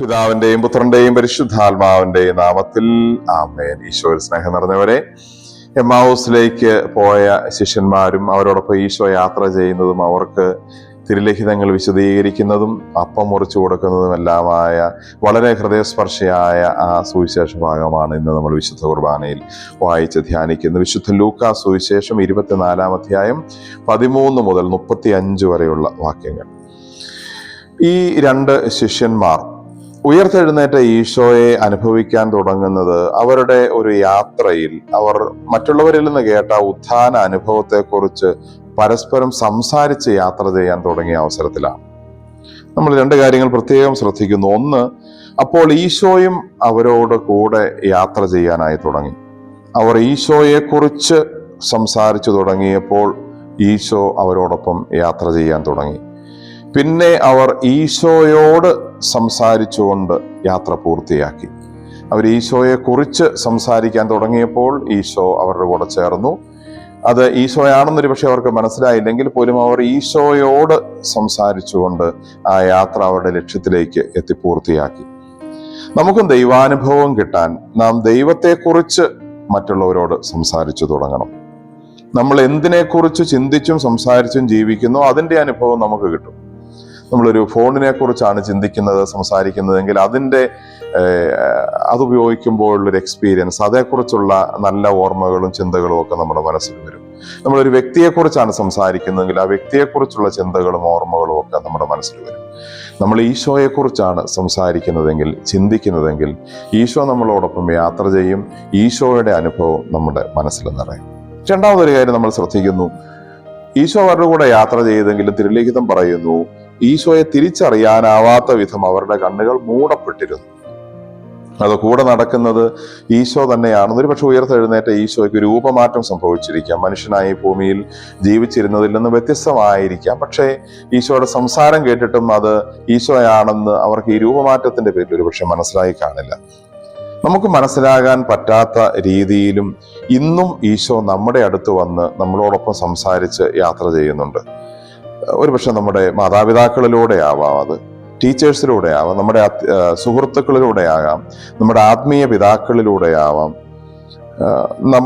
പിതാവിന്റെയും പുത്രന്റെയും പരിശുദ്ധാത്മാവിന്റെയും നാമത്തിൽ ആമേൻ. ഈശോയിൽ സ്നേഹം നിറഞ്ഞവരെ എമ്മാവൂസിലേക്ക് പോയ ശിഷ്യന്മാരും അവരോടൊപ്പം ഈശോ യാത്ര ചെയ്യുന്നതും അവർക്ക് തിരുലിഖിതങ്ങൾ വിശദീകരിക്കുന്നതും അപ്പം മുറിച്ചു കൊടുക്കുന്നതും എല്ലാമായ വളരെ ഹൃദയസ്പർശിയായ ആ സുവിശേഷ ഭാഗമാണ് ഇന്ന് നമ്മൾ വിശുദ്ധ കുർബാനയിൽ വായിച്ച് ധ്യാനിക്കുന്നത്. വിശുദ്ധ ലൂക്ക സുവിശേഷം ഇരുപത്തിനാലാം അധ്യായം പതിമൂന്ന് മുതൽ മുപ്പത്തി അഞ്ച് വരെയുള്ള വാക്യങ്ങൾ. ഈ രണ്ട് ശിഷ്യന്മാർ ഉയർത്തെഴുന്നേറ്റ ഈശോയെ അനുഭവിക്കാൻ തുടങ്ങുന്നത് അവരുടെ ഒരു യാത്രയിൽ. അവർ മറ്റുള്ളവരിൽ നിന്ന് കേട്ട ഉത്ഥാന അനുഭവത്തെക്കുറിച്ച് പരസ്പരം സംസാരിച്ച് യാത്ര ചെയ്യാൻ തുടങ്ങിയ അവസരത്തിലാണ്. നമ്മൾ രണ്ട് കാര്യങ്ങൾ പ്രത്യേകം ശ്രദ്ധിക്കുന്നു. ഒന്ന് അപ്പോൾ ഈശോയും അവരോട് കൂടെ യാത്ര ചെയ്യാനായി തുടങ്ങി. അവർ ഈശോയെക്കുറിച്ച് സംസാരിച്ചു തുടങ്ങിയപ്പോൾ ഈശോ അവരോടൊപ്പം യാത്ര ചെയ്യാൻ തുടങ്ങി. പിന്നെ അവർ ഈശോയോട് സംസാരിച്ചുകൊണ്ട് യാത്ര പൂർത്തിയാക്കി. അവർ ഈശോയെ കുറിച്ച് സംസാരിക്കാൻ തുടങ്ങിയപ്പോൾ ഈശോ അവരുടെ കൂടെ ചേർന്നു. അത് ഈശോയാണെന്നൊരു പക്ഷെ അവർക്ക് മനസ്സിലായില്ലെങ്കിൽ പോലും അവർ ഈശോയോട് സംസാരിച്ചുകൊണ്ട് ആ യാത്ര അവരുടെ ലക്ഷ്യത്തിലേക്ക് എത്തി പൂർത്തിയാക്കി. നമുക്കും ദൈവാനുഭവം കിട്ടാൻ നാം ദൈവത്തെക്കുറിച്ച് മറ്റുള്ളവരോട് സംസാരിച്ചു തുടങ്ങണം. നമ്മൾ എന്തിനെക്കുറിച്ച് ചിന്തിച്ചും സംസാരിച്ചും ജീവിക്കുന്നു അതിന്റെ അനുഭവം നമുക്ക് കിട്ടും. നമ്മളൊരു ഫോണിനെ കുറിച്ചാണ് ചിന്തിക്കുന്നത് സംസാരിക്കുന്നതെങ്കിൽ അതിന്റെ അത് ഉപയോഗിക്കുമ്പോഴുള്ളൊരു എക്സ്പീരിയൻസ് അതേക്കുറിച്ചുള്ള നല്ല ഓർമ്മകളും ചിന്തകളും ഒക്കെ നമ്മുടെ മനസ്സിൽ വരും. നമ്മളൊരു വ്യക്തിയെക്കുറിച്ചാണ് സംസാരിക്കുന്നതെങ്കിൽ ആ വ്യക്തിയെക്കുറിച്ചുള്ള ചിന്തകളും ഓർമ്മകളും ഒക്കെ നമ്മുടെ മനസ്സിൽ വരും. നമ്മൾ ഈശോയെക്കുറിച്ചാണ് സംസാരിക്കുന്നതെങ്കിൽ ചിന്തിക്കുന്നതെങ്കിൽ ഈശോ നമ്മളോടൊപ്പം യാത്ര ചെയ്യും ഈശോയുടെ അനുഭവം നമ്മുടെ മനസ്സിൽ നിറയും. രണ്ടാമതൊരു കാര്യം നമ്മൾ ശ്രദ്ധിക്കുന്നു. ഈശോ അവരുടെ കൂടെ യാത്ര ചെയ്തെങ്കിലും തിരുലിഖിതം പറയുന്നു ഈശോയെ തിരിച്ചറിയാനാവാത്ത വിധം അവരുടെ കണ്ണുകൾ മൂടപ്പെട്ടിരുന്നു. അത് കൂടെ നടക്കുന്നത് ഈശോ തന്നെയാണെന്ന്. ഒരു പക്ഷെ ഉയർത്തെഴുന്നേറ്റ ഈശോയ്ക്ക് രൂപമാറ്റം സംഭവിച്ചിരിക്കാം. മനുഷ്യനായി ഭൂമിയിൽ ജീവിച്ചിരുന്നതിൽ നിന്ന് വ്യത്യസ്തമായിരിക്കാം. പക്ഷേ ഈശോയുടെ സംസാരം കേട്ടിട്ടും അത് ഈശോയാണെന്ന് അവർക്ക് ഈ രൂപമാറ്റത്തിന്റെ പേരിൽ ഒരു പക്ഷെ മനസ്സിലായി കാണില്ല. നമുക്ക് മനസ്സിലാകാൻ പറ്റാത്ത രീതിയിലും ഇന്നും ഈശോ നമ്മുടെ അടുത്ത് വന്ന് നമ്മളോടൊപ്പം സംസാരിച്ച് യാത്ര ചെയ്യുന്നുണ്ട്. ഒരുപക്ഷെ നമ്മുടെ മാതാപിതാക്കളിലൂടെ ആവാം അത് ടീച്ചേഴ്സിലൂടെ ആവാം നമ്മുടെ സുഹൃത്തുക്കളിലൂടെ ആകാം നമ്മുടെ ആത്മീയ പിതാക്കളിലൂടെ ആവാം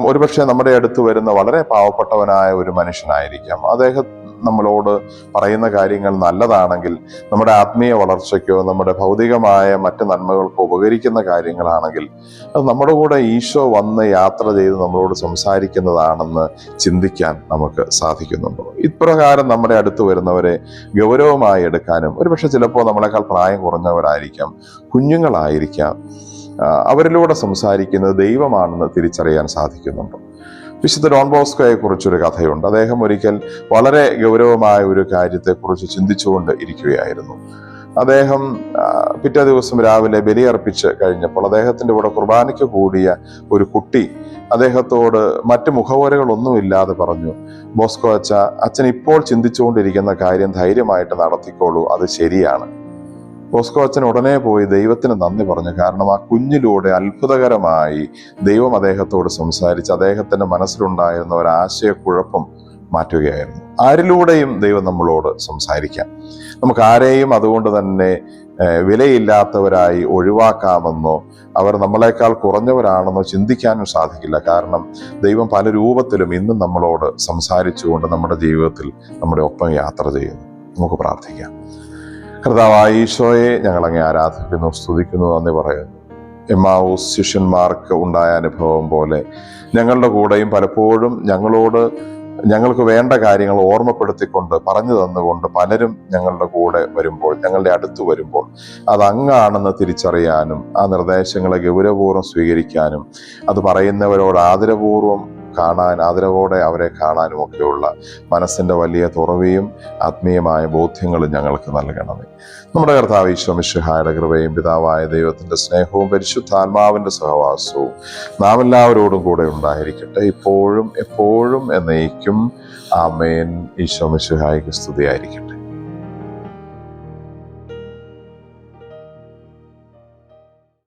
ഒരുപക്ഷെ നമ്മുടെ അടുത്ത് വരുന്ന വളരെ പാവപ്പെട്ടവനായ ഒരു മനുഷ്യനായിരിക്കാം. അദ്ദേഹം നമ്മളോട് പറയുന്ന കാര്യങ്ങൾ നല്ലതാണെങ്കിൽ നമ്മുടെ ആത്മീയ വളർച്ചയ്ക്കോ നമ്മുടെ ഭൗതികമായ മറ്റ് നന്മകൾക്കോ ഉപകരിക്കുന്ന കാര്യങ്ങളാണെങ്കിൽ അത് നമ്മുടെ കൂടെ ഈശോ വന്ന് യാത്ര ചെയ്ത് നമ്മളോട് സംസാരിക്കുന്നതാണെന്ന് ചിന്തിക്കാൻ നമുക്ക് സാധിക്കുന്നുണ്ടോ? ഇപ്രകാരം നമ്മുടെ അടുത്ത് വരുന്നവരെ ഗൗരവമായി എടുക്കാനും ഒരുപക്ഷെ ചിലപ്പോൾ നമ്മളെക്കാൾ പ്രായം കുറഞ്ഞവരായിരിക്കാം കുഞ്ഞുങ്ങളായിരിക്കാം. അവരിലൂടെ സംസാരിക്കുന്നത് ദൈവമാണെന്ന് തിരിച്ചറിയാൻ സാധിക്കുന്നുണ്ട്. വിശുദ്ധ ഡോൺ ബോസ്കോയെ കുറിച്ചൊരു കഥയുണ്ട്. അദ്ദേഹം ഒരിക്കൽ വളരെ ഗൗരവമായ ഒരു കാര്യത്തെക്കുറിച്ച് ചിന്തിച്ചുകൊണ്ട് ഇരിക്കുകയായിരുന്നു. അദ്ദേഹം പിറ്റേ ദിവസം രാവിലെ ബലിയർപ്പിച്ച് കഴിഞ്ഞപ്പോൾ അദ്ദേഹത്തിന്റെ കൂടെ കുർബാനയ്ക്ക് കൂടിയ ഒരു കുട്ടി അദ്ദേഹത്തോട് മറ്റ് മുഖവരകളൊന്നുമില്ലാതെ പറഞ്ഞു ബോസ്കോ അച്ഛ അച്ഛൻ ഇപ്പോൾ ചിന്തിച്ചുകൊണ്ടിരിക്കുന്ന കാര്യം ധൈര്യമായിട്ട് നടത്തിക്കോളൂ അത് ശരിയാണ്. ബോസ്കോ അച്ഛൻ ഉടനെ പോയി ദൈവത്തിന് നന്ദി പറഞ്ഞു. കാരണം ആ കുഞ്ഞിലൂടെ അത്ഭുതകരമായി ദൈവം അദ്ദേഹത്തോട് സംസാരിച്ച് അദ്ദേഹത്തിന്റെ മനസ്സിലുണ്ടായിരുന്ന ഒരു ആശയക്കുഴപ്പം മാറ്റുകയായിരുന്നു. ആരിലൂടെയും ദൈവം നമ്മളോട് സംസാരിക്കാം. നമുക്ക് ആരെയും അതുകൊണ്ട് തന്നെ വിലയില്ലാത്തവരായി ഒഴിവാക്കാമെന്നോ അവർ നമ്മളെക്കാൾ കുറഞ്ഞവരാണെന്നോ ചിന്തിക്കാനും സാധിക്കില്ല. കാരണം ദൈവം പല രൂപത്തിലും ഇന്നും നമ്മളോട് സംസാരിച്ചുകൊണ്ട് നമ്മുടെ ജീവിതത്തിൽ നമ്മുടെ ഒപ്പം യാത്ര ചെയ്യുന്നു. നമുക്ക് പ്രാർത്ഥിക്കാം. കർത്താവായ ഈശോയെ അങ്ങ് ആരാധിക്കുന്നു സ്തുതിക്കുന്നു നന്ദി പറയുന്നു. എമ്മാവൂസ് ശിഷ്യന്മാർക്ക് ഉണ്ടായ അനുഭവം പോലെ ഞങ്ങളുടെ കൂടെയും പലപ്പോഴും ഞങ്ങളോട് ഞങ്ങൾക്ക് വേണ്ട കാര്യങ്ങൾ ഓർമ്മപ്പെടുത്തിക്കൊണ്ട് പറഞ്ഞു തന്നുകൊണ്ട് പലരും ഞങ്ങളുടെ കൂടെ വരുമ്പോൾ ഞങ്ങളുടെ അടുത്ത് വരുമ്പോൾ അത് അങ്ങാണെന്ന് തിരിച്ചറിയാനും ആ നിർദ്ദേശങ്ങളെ ഗൗരവപൂർവം സ്വീകരിക്കാനും അത് പറയുന്നവരോട് ആദരപൂർവം കാണാൻ ആദരവോടെ അവരെ കാണാനും ഒക്കെയുള്ള മനസ്സിന്റെ വലിയ തുറവിയും ആത്മീയമായ ബോധ്യങ്ങളും ഞങ്ങൾക്ക് നൽകണമേ. നമ്മുടെ കർത്താവ് ഈശ്വമിഷുഹായുടെ കൃപയും പിതാവായ ദൈവത്തിന്റെ സ്നേഹവും പരിശുദ്ധാത്മാവിന്റെ സഹവാസവും നാം എല്ലാവരോടും കൂടെ ഉണ്ടായിരിക്കട്ടെ. ഇപ്പോഴും എപ്പോഴും എന്നേക്കും ആമേൻ. ഈശ്വമിഷുഹായ്ക്ക് സ്തുതിയായിരിക്കട്ടെ.